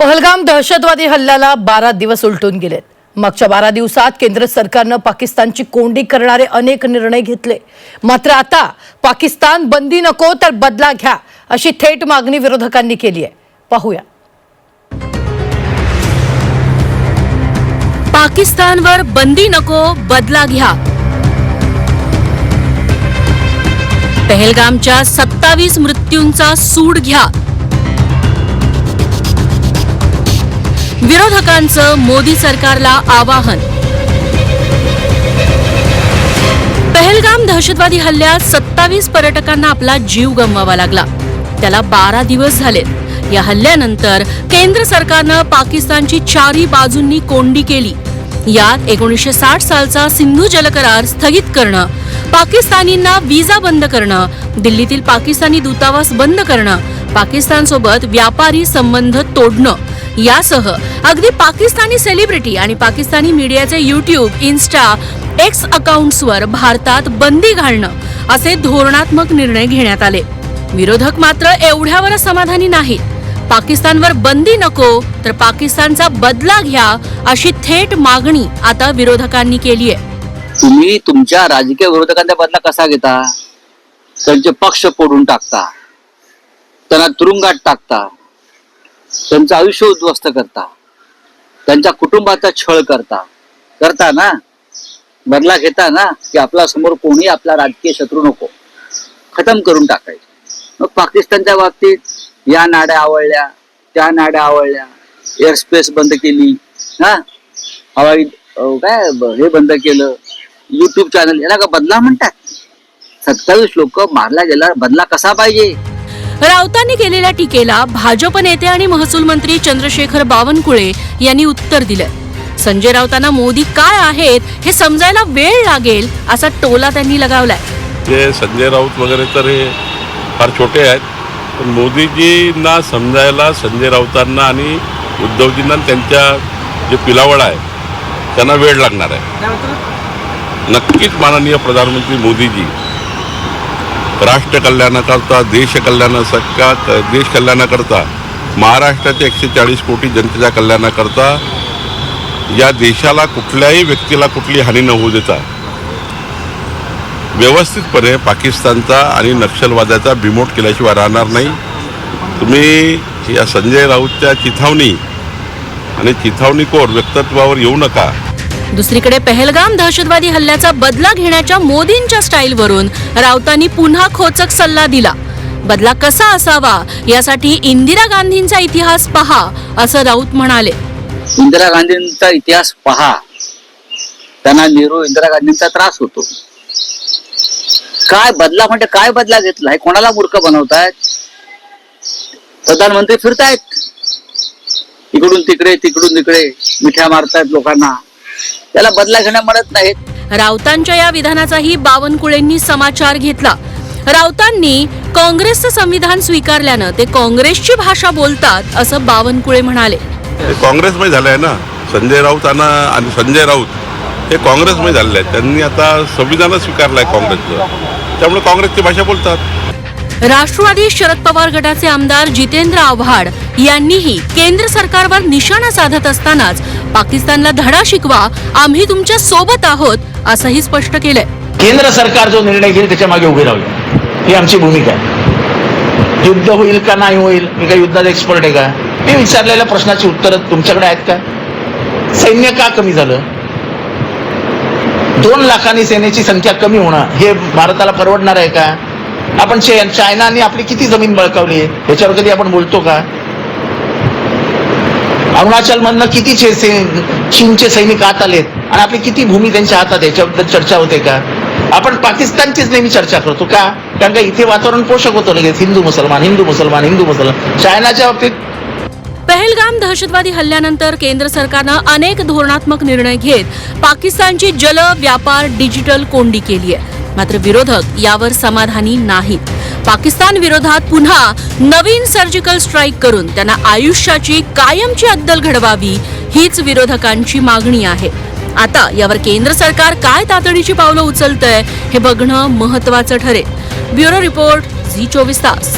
पहलगाम दहशतवादी हल्ल्याला बारा दिवस उलटून गेलेत. मागच्या बारा दिवसात केंद्र सरकारनं पाकिस्तानची कोंडी करणारे अनेक निर्णय घेतले. मात्र आता पाकिस्तान बंदी नको तर बदला घ्या अशी थेट मागणी विरोधकांनी केली आहे. पाहूया. पाकिस्तानवर बंदी नको बदला घ्या. पहलगामच्या सत्तावीस मृत्यूंचा सूड घ्या. विरोधकांचं मोदी सरकारला आवाहन. पहलगाम दहशतवादी हल्ल्यात सत्तावीस पर्यटकांना आपला जीव गमवावा लागला. त्याला बारा दिवस झालेत या हल्ल्यानंतर केंद्र सरकारनं पाकिस्तानची चारी बाजूंनी कोंडी केली. यात एकोणीसशे साठ सालचा सिंधू जलकरार स्थगित करणं पाकिस्तानींना विजा बंद करणं दिल्लीतील पाकिस्तानी दूतावास बंद करणं पाकिस्तानसोबत व्यापारी संबंध तोडणं यासह अगदी पाकिस्तानी सेलिब्रिटी आणि पाकिस्तानी मीडियाचे युट्यूब इन्स्टा एक्स अकाउंट्सवर भारतात बंदी घालणं असे धोरणात्मक निर्णय घेण्यात आले. विरोधक मात्र एवढ्यावर समाधानी नाहीत. पाकिस्तानवर बंदी नको तर पाकिस्तानचा बदला घ्या अशी थेट मागणी आता विरोधकांनी केली आहे. तुम्ही तुमच्या राजकीय विरोधकांचा बदला कसा घेता? त्यांचे पक्ष फोडून टाकता त्यांना तुरुंगात टाकता. त्यांचं आयुष्य उद्ध्वस्त करता. त्यांच्या कुटुंबाचा छळ करता. करता ना? बदला घेता ना? की आपला समोर कोणी आपला राजकीय शत्रू नको. खतम करून टाकायचे. मग पाकिस्तानच्या बाबतीत या नाड्या आवडल्या त्या नाड्या आवडल्या एअर स्पेस बंद केली. हा? हवाई काय हे बंद केलं? युट्यूब चॅनल याला का बदला म्हणतात? सत्तावीस लोक मारला गेला बदला कसा पाहिजे? राऊतांनी केलेल्या टीकेला भाजप नेते आणि महसूल मंत्री चंद्रशेखर बावनकुळे यांनी उत्तर दिलं. संजय राऊतांना मोदी काय आहेत हे समजायला वेळ लागेल असा टोला त्यांनी लगावलाय. जे संजय राऊत वगैरे तर हे फार छोटे आहेत पण मोदीजींना समजायला संजय राऊतांना आणि उद्धवजींना आणि त्यांच्या जे पिलावळ आहे त्यांना वेळ लागणार आहे. नक्कीच माननीय प्रधानमंत्री मोदीजी राष्ट्र कल्याणाकरता देश क देश कल्याणाकरता महाराष्ट्राच्या एकशे चाळीस कोटी जनतेच्या कल्याणाकरता या देशाला कुठल्याही व्यक्तीला कुठली हानी न होऊ देता व्यवस्थितपणे पाकिस्तानचा आणि नक्षलवादाचा बिमोट केल्याशिवाय राहणार नाही. तुम्ही या संजय राऊतच्या चिथावणी आणि चिथावणीखोर व्यक्तित्वावर येऊ नका. दुसरीकडे पहलगाम दहशतवादी हल्ल्याचा बदला घेण्याच्या मोदींच्या स्टाईलवरून राऊतांनी पुन्हा खोचक सल्ला दिला. बदला कसा असावा यासाठी इंदिरा गांधींचा इतिहास पहा असं राऊत म्हणाले. इंदिरा गांधींचा इतिहास पहा. त्यांना नेहरू इंदिरा गांधींचा त्रास होतो. काय बदला म्हणजे काय बदला घेतला? हे कोणाला मूर्ख बनवतायत? प्रधानमंत्री फिरतायत. इकडून तिकडे तिकडून तिकडे मिठ्या मारतायत लोकांना. त्याला बदला घेणं म्हणत नाहीत. राऊतांच्या या विधानाचाही बावनकुळेंनी समाचार घेतला. राऊतांनी काँग्रेसचं संविधान स्वीकारल्यानं ते काँग्रेसची भाषा बोलतात असं बावनकुळे म्हणाले. काँग्रेसमध्ये झालं आहे ना? संजय राऊत आणि आणि संजय राऊत हे काँग्रेसमध्ये झालेले आहेत. त्यांनी आता संविधानच स्वीकारलं आहे काँग्रेसचं. त्यामुळे काँग्रेसची भाषा बोलतात. राष्ट्रवादी शरद पवार गटाचे आमदार जितेंद्र आव्हाड यांनीही केंद्र सरकारवर निशाणा साधत असतानाच पाकिस्तानला धडा शिकवा आम्ही तुमच्यासोबत आहोत असंही स्पष्ट केलंय. केंद्र सरकार जो निर्णय घेईल त्याच्यामागे उभे राहूया. ही आमची भूमिका आहे. युद्ध होईल का नाही होईल? मी काय युद्धात एक्सपर्ट आहे का? मी विचारलेल्या प्रश्नाची उत्तरं तुमच्याकडे आहेत का? सैन्य का कमी झालं? दोन लाखांनी सेनेची संख्या कमी होणं हे भारताला परवडणार आहे का? आपण चायनाने आपली किती जमीन बळकावली आहे? याच्यावर कधी आपण बोलतो का? अरुणाचल मधनं किती चीनचे सैनिक आत आलेत आणि आपली किती भूमी त्यांच्या हातात याच्याबद्दल चर्चा होते का? आपण पाकिस्तानचीच नेहमी चर्चा करतो का? कारण का इथे वातावरण पोषक होतं लगेच. हिंदू मुसलमान हिंदू मुसलमान हिंदू मुसलमान. चायनाच्या बाबतीत पहलगाम दहशतवादी हल्ल्यानंतर केंद्र सरकारनं अनेक धोरणात्मक निर्णय घेत पाकिस्तानची जल व्यापार डिजिटल कोंडी केली आहे. मात्र विरोधक यावर समाधानी नाहीत. पाकिस्तान विरोधात पुन्हा नवीन सर्जिकल स्ट्राईक करून त्यांना आयुष्याची कायमची अद्दल घडवावी हीच विरोधकांची मागणी आहे. आता यावर केंद्र सरकार काय तातडीची पावलं उचलतंय हे बघणं महत्वाचं ठरेल. ब्युरो रिपोर्ट झी चोवीस तास.